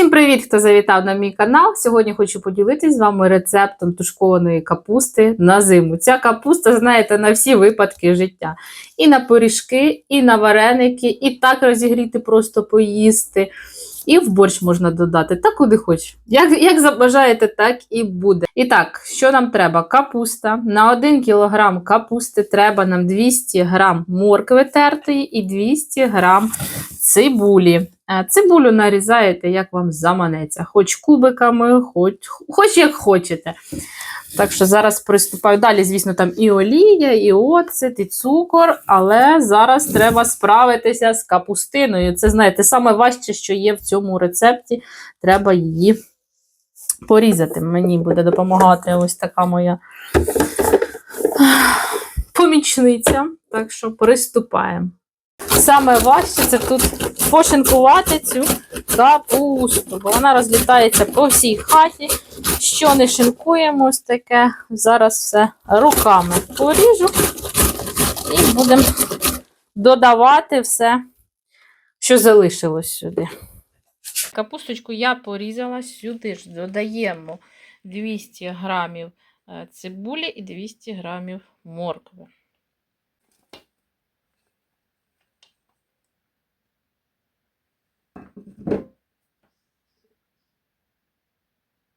Всім привіт, хто завітав на мій канал. Сьогодні хочу поділитися з вами рецептом тушкованої капусти на зиму. Ця капуста, знаєте, на всі випадки життя. І на пиріжки, і на вареники, і так розігріти, просто поїсти. І в борщ можна додати, так куди хоч. Як, як забажаєте, так і буде. І так, що нам треба? Капуста. На 1 кг капусти треба нам 200 г моркви тертої і 200 г цибулі. Е, Цибулю нарізаєте, як вам заманеться, хоч кубиками, хоч, хоч як хочете. Так що зараз приступаю. Далі, звісно, там і олія, і оцет, і цукор, але зараз треба справитися з капустиною. Це, знаєте, саме важче, що є в цьому рецепті. Треба її порізати. Мені буде допомагати ось така моя помічниця. Так що приступаємо. Саме важче це тут пошинкувати цю капусту, бо вона розлітається по всій хаті. Що не шинкуємо, ось таке. Зараз все руками поріжу і будемо додавати все, що залишилось сюди. Капусточку я порізала сюди ж додаємо 200 грамів е, цибулі і 200 грамів моркви.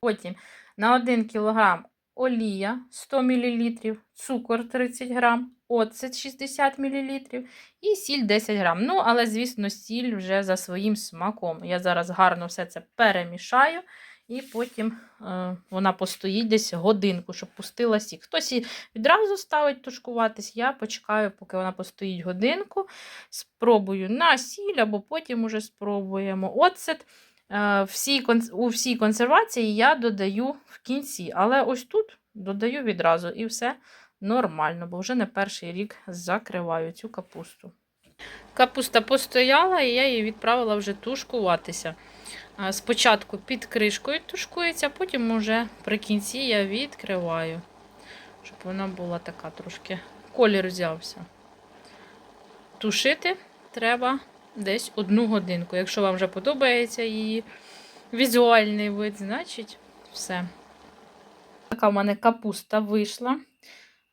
Потім на 1 кг олія 100 мл, цукор 30 г, оцет 60 мл і сіль 10 г. Ну, але, звісно, сіль вже за своїм смаком. Я зараз гарно все це перемішаю. І потім е, вона постоїть десь годинку, щоб пустила сік. Хтось відразу ставить тушкуватись, я почекаю, поки вона постоїть годинку. Спробую на сіль, або потім уже спробуємо оцет. Е, всі, у всій консервації я додаю в кінці, але ось тут додаю відразу і все нормально, бо вже не перший рік закриваю цю капусту. Капуста постояла, і я її відправила вже тушкуватися. Е, Спочатку під кришкою тушкується, потім уже при кінці я відкриваю, щоб вона була така трошки колір взявся. Тушити треба десь одну годинку. Якщо вам вже подобається її візуальний вид, значить все. Така в мене капуста вийшла.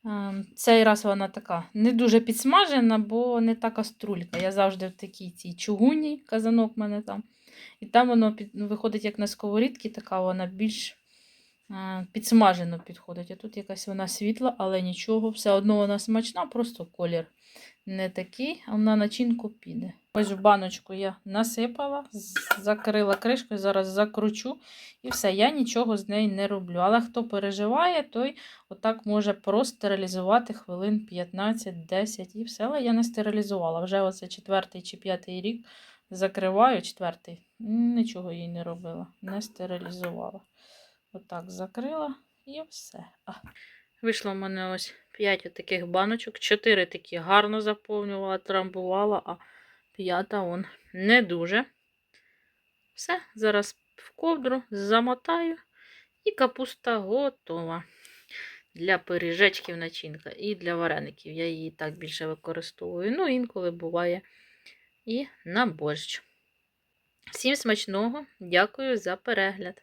Ем, Цей раз вона така не дуже підсмажена, бо не та каструлька. Я завжди в такій цій чугунній казанок в мене там. І там воно виходить як на сковорідці, така вона більш е, підсмажено підходить. А тут якась вона світла, але нічого, все одно вона смачна, просто колір не такий, а на начинку піде. Ось в баночку я насипала, закрила кришкою, зараз закручу і все, я нічого з нею не роблю. Але хто переживає, той отак може простерилізувати хвилин 15-10 і все. Але я не стерилізувала. Вже оце четвертий чи п'ятий рік закриваю, четвертий, нічого їй не робила, не стерилізувала. Отак закрила і все. А. Вийшло в мене ось 5 таких баночок, 4 такі гарно заповнювала, трамбувала, а п'ята он не дуже. Все, зараз в ковдру замотаю, і капуста готова. Для пиріжечків начинка і для вареників. Я її так більше використовую. Ну, інколи буває і на борщ. Всім смачного, дякую за перегляд.